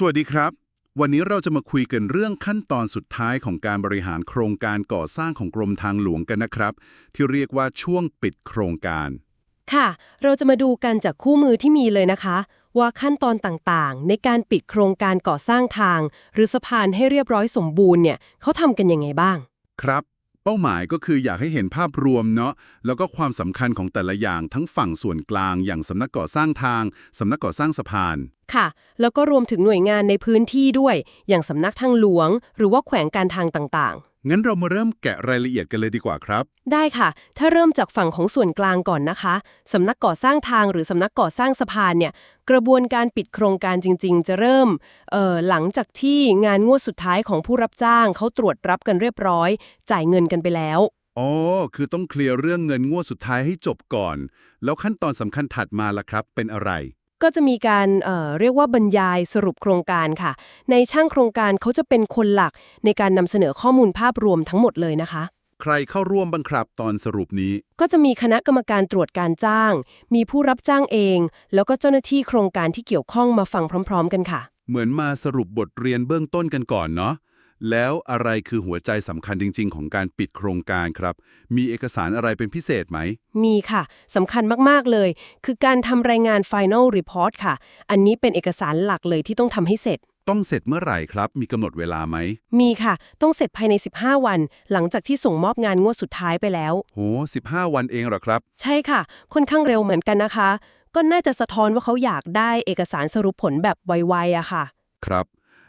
สวัสดีครับ วันนี้เราจะมาคุยกันเรื่องขั้นตอนสุดท้ายของการบริหารโครงการก่อสร้างของกรมทางหลวงกันนะครับ ที่เรียกว่าช่วงปิดโครงการ ค่ะ เราจะมาดูกันจากคู่มือที่มีเลยนะคะ ว่าขั้นตอนต่างๆ ในการปิดโครงการก่อสร้างทาง หรือสะพานให้เรียบร้อยสมบูรณ์เนี่ยเขาทำกันยังไงบ้าง ครับ เป้าหมายก็คืออยากให้เห็นภาพรวมเนาะแล้วก็ความสำคัญของแต่ละอย่างทั้งฝั่งส่วนกลาง อย่างสำนักก่อสร้างทางสำนักก่อสร้างสะพาน ค่ะ แล้วก็รวมถึงหน่วยงานในพื้นที่ด้วย อย่างสำนักทางหลวง หรือว่าแขวงการทางต่าง งั้นเรามาเริ่มแกะรายละเอียดกันเลยดีกว่าครับๆได้ค่ะ ถ้าเริ่มจากฝั่งของส่วนกลางก่อนนะคะ สำนักก่อสร้างทางหรือสำนักก่อสร้างสะพานเนี่ย กระบวนการปิดโครงการจริง ๆ จะเริ่มเอ่อหลังจากที่งานงวดสุดท้ายของผู้รับจ้างเขาตรวจรับกันเรียบร้อย จ่ายเงินกันไปแล้ว อ๋อ คือต้องเคลียร์เรื่องเงินงวดสุดท้ายให้จบก่อน แล้วขั้นตอนสำคัญถัดมาล่ะครับ เป็นอะไร ก็จะมีการเอ่อเรียกว่าบรรยายสรุปโครงการค่ะ ในช่างโครงการเขาจะเป็นคนหลักในการนำเสนอข้อมูลภาพรวมทั้งหมดเลยนะคะ ใครเข้าร่วมบ้างครับตอนสรุปนี้ ก็จะมีคณะกรรมการตรวจการจ้าง มีผู้รับจ้างเอง แล้วก็เจ้าหน้าที่โครงการที่เกี่ยวข้องมาฟังพร้อม ๆ กันค่ะ เหมือนมาสรุปบทเรียนเบื้องต้นกันก่อนเนาะ แล้วอะไรคือหัวใจสำคัญจริง ๆ ของการปิดโครงการครับ มีเอกสารอะไรเป็นพิเศษไหม มีค่ะสำคัญมาก ๆ เลย คือการทำรายงาน Final Report ค่ะ อันนี้เป็นเอกสารหลักเลยที่ต้องทำให้เสร็จ ต้องเสร็จเมื่อไหร่ครับ มีกำหนดเวลาไหม มีค่ะ ต้องเสร็จภายใน 15 วัน หลังจากที่ส่งมอบงานงวดสุดท้ายไปแล้ว โห15 วันเองเหรอครับ ใช่ค่ะ ค่อนข้างเร็วเหมือนกันนะคะ ก็น่าจะสะท้อนว่าเขาอยากได้เอกสารสรุปผลแบบไวๆอะค่ะ ครับ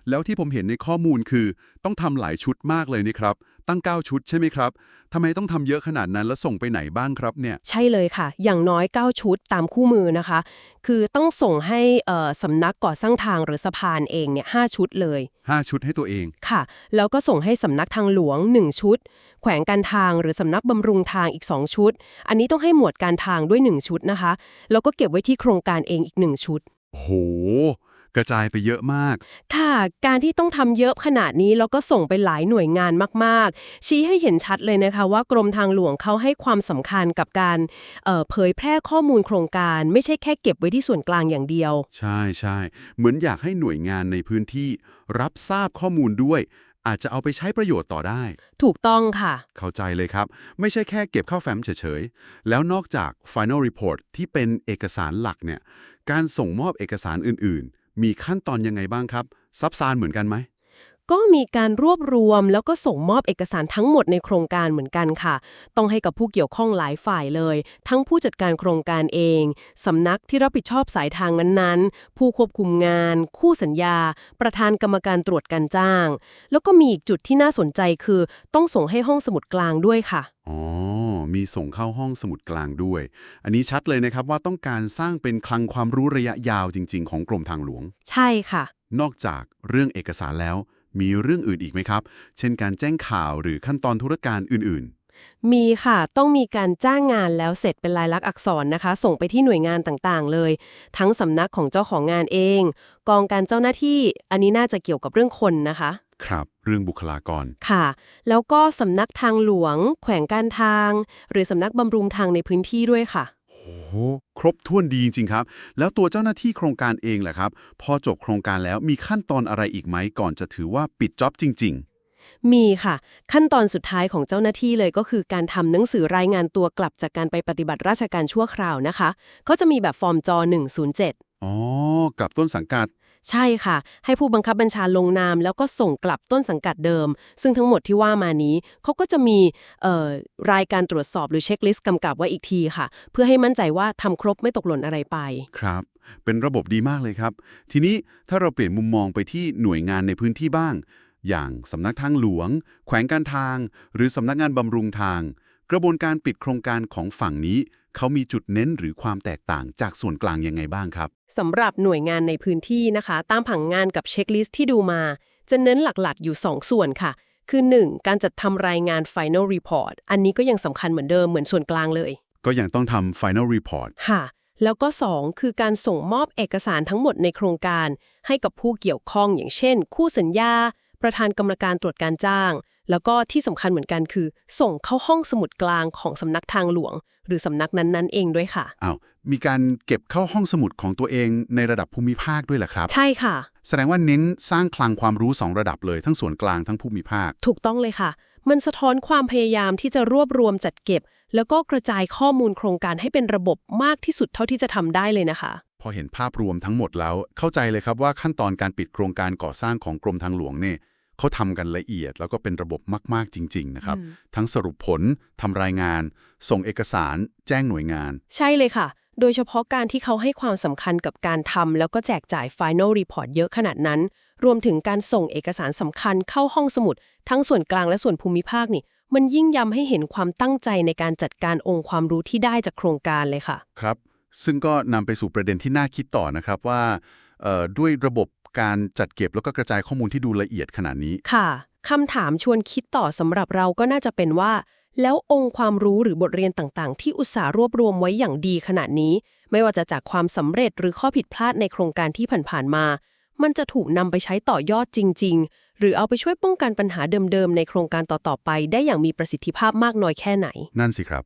แล้วที่ผมเห็นในข้อมูลคือ ต้องทำหลายชุดมากเลยนี่ครับ ตั้ง 9 ชุดใช่ไหมครับทำไมต้องทำเยอะขนาดนั้นแล้วส่งไปไหนบ้างครับเนี่ย ใช่เลยค่ะ อย่างน้อย 9 ชุดตามคู่มือนะคะ คือต้องส่งให้เอ่อสำนักก่อสร้างทางหรือสะพานเองเนี่ยหชุดเลย 5 ชุดให้ตัวเองค่ะ แล้วก็ส่งให้สำนักทางหลวง 1 ชุด แขวงการทางหรือสำนักบำรุงทางอีก 2 ชุด อันนี้ต้องให้หมวดการทางด้วย 1 ชุดนะคะ แล้วก็เก็บไว้ที่โครงการเองอีก 1 ชุด โห กระจายไปเยอะมาก ค่ะ การที่ต้องทำเยอะขนาดนี้แล้วก็ส่งไปหลายหน่วยงานมากๆ ชี้ให้เห็นชัดเลยนะคะว่ากรมทางหลวงเขาให้ความสำคัญกับการเอ่อเผยแพร่ข้อมูลโครงการ ไม่ใช่แค่เก็บไว้ที่ส่วนกลางอย่างเดียว ใช่ใช่เหมือนอยากให้หน่วยงานในพื้นที่รับทราบข้อมูลด้วยอาจจะเอาไปใช้ประโยชน์ต่อได้ ถูกต้องค่ะ เข้าใจเลยครับ ไม่ใช่แค่เก็บเข้าแฟ้มเฉยๆ แล้วนอกจาก Final Report ที่เป็นเอกสารหลักเนี่ย การส่งมอบเอกสารอื่นๆ มีขั้นตอนยังไงบ้างครับ ซับซ้อนเหมือนกันไหม ก็มีการรวบรวมแล้วก็ส่งมอบเอกสารทั้งหมดในโครงการเหมือนกันค่ะ ต้องให้กับผู้เกี่ยวข้องหลายฝ่ายเลย ทั้งผู้จัดการโครงการเอง สำนักที่รับผิดชอบสายทางนั้นๆ ผู้ควบคุมงาน คู่สัญญา ประธานกรรมการตรวจการจ้าง แล้วก็มีอีกจุดที่น่าสนใจคือ ต้องส่งให้ห้องสมุดกลางด้วยค่ะ อ๋อ มีส่งเข้าห้องสมุดกลางด้วย อันนี้ชัดเลยนะครับว่าต้องการสร้างเป็นคลังความรู้ระยะยาวจริง ๆ ของกรมทางหลวง ใช่ค่ะ นอกจากเรื่องเอกสารแล้ว มีเรื่องอื่นอีกไหมครับ เช่นการแจ้งข่าวหรือขั้นตอนธุรการอื่นมีค่ะ ต้องมีการจ้างงานแล้วเสร็จเป็นลายลักษณ์อักษรนะคะ ส่งไปที่หน่วยงานต่างๆ เลย ทั้งสำนักของเจ้าของงานเอง กองการเจ้าหน้าที่ อันนี้น่าจะเกี่ยวกับเรื่องคนนะคะๆ ครับ เรื่องบุคลากร ค่ะ แล้วก็สำนักทางหลวง แขวงการทาง หรือสำนักบำรุงทางในพื้นที่ด้วยค่ะ โอ้โหครบถ้วนดีจริงๆครับ แล้วตัวเจ้าหน้าที่โครงการเองแหละครับ พอจบโครงการแล้วมีขั้นตอนอะไรอีกไหมก่อนจะถือว่าปิดจ็อบจริงมีค่ะ ขั้นตอนสุดท้ายของเจ้าหน้าที่เลยก็คือการทำหนังสือรายงานตัวกลับจากการไปปฏิบัติราชการชั่วคราวนะคะ ก็จะมีแบบฟอร์มจอ107ๆอ๋อกลับต้นสังกัด ใช่ค่ะ ให้ผู้บังคับบัญชาลงนาม แล้วก็ส่งกลับต้นสังกัดเดิม ซึ่งทั้งหมดที่ว่ามานี้เขาก็จะมีรายการตรวจสอบหรือเช็คลิสต์กำกับไว้อีกทีค่ะ เพื่อให้มั่นใจว่าทำครบไม่ตกหล่นอะไรไป ครับ เป็นระบบดีมากเลยครับ ทีนี้ถ้าเราเปลี่ยนมุมมองไปที่หน่วยงานในพื้นที่บ้าง อย่างสำนักทางหลวง แขวงการทาง หรือสำนักงานบำรุงทาง กระบวนการปิดโครงการของฝั่งนี้ เขามีจุดเน้นหรือความแตกต่างจากส่วนกลางยังไงบ้างครับสำหรับหน่วยงานในพื้นที่นะคะ ตามผังงานกับเช็คลิสต์ที่ดูมา จะเน้นหลักๆ อยู่ 2 ส่วนค่ะ คือ 1. การจัดทำรายงาน Final Report อันนี้ก็ยังสำคัญเหมือนเดิมเหมือนส่วนกลางเลย ก็ยังต้องทำ Final Report ค่ะ แล้วก็ 2 คือการส่งมอบเอกสารทั้งหมดในโครงการ ให้กับผู้เกี่ยวข้องอย่างเช่น คู่สัญญา ประธานกรรมการตรวจการจ้าง แล้วก็ที่สำคัญเหมือนกันคือ ส่งเข้าห้องสมุดกลางของสำนักทางหลวง หรือสำนักนั้นๆเองด้วยค่ะ อ้าว มีการเก็บเข้าห้องสมุดของตัวเองในระดับภูมิภาคด้วยเหรอครับ ใช่ค่ะ แสดงว่าเน้นสร้างคลังความรู้สองระดับเลยทั้งส่วนกลางทั้งภูมิภาค ถูกต้องเลยค่ะ มันสะท้อนความพยายามที่จะรวบรวมจัดเก็บ แล้วก็กระจายข้อมูลโครงการให้เป็นระบบมากที่สุดเท่าที่จะทำได้เลยนะคะ พอเห็นภาพรวมทั้งหมดแล้ว เข้าใจเลยครับว่าขั้นตอนการปิดโครงการก่อสร้างของกรมทางหลวงเนี่ย เขาทำกันละเอียด แล้วก็เป็นระบบมาก ๆ จริง ๆ นะครับอืมทั้งสรุปผลทำรายงาน ส่งเอกสาร แจ้งหน่วยงาน ใช่เลยค่ะ โดยเฉพาะการที่เขาให้ความสำคัญกับการทำแล้วก็แจกจ่าย Final Report เยอะขนาดนั้น รวมถึงการส่งเอกสารสำคัญเข้าห้องสมุด ทั้งส่วนกลางและส่วนภูมิภาคนี่มันยิ่งย้ำให้เห็นความตั้งใจในการจัดการองค์ความรู้ที่ได้จากโครงการเลยค่ะ ครับ ซึ่งก็นำไปสู่ประเด็นที่น่าคิดต่อนะครับว่าเอ่อด้วยระบบ การจัดเก็บแล้วก็กระจายข้อมูลที่ดูละเอียดขนาดนี้ ค่ะคำถามชวนคิดต่อสำหรับเราก็น่าจะเป็นว่า แล้วองค์ความรู้หรือบทเรียนต่างๆ ที่อุตสาห์รวบรวมไว้อย่างดีขนาดนี้ ไม่ว่าจะจากความสำเร็จหรือข้อผิดพลาดในโครงการที่ผ่านๆมา มันจะถูกนำไปใช้ต่อยอดจริง ๆ หรือเอาไปช่วยป้องกันปัญหาเดิมๆ ในโครงการต่อๆไป ได้อย่างมีประสิทธิภาพมากน้อยแค่ไหน นั่นสิครับ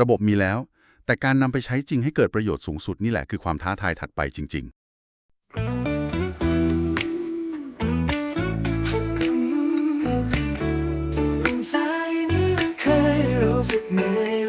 ระบบมีแล้ว แต่การนำไปใช้จริงให้เกิดประโยชน์สูงสุดนี่แหละคือความท้าทายถัดไปจริง รู้สึกเหนื่อย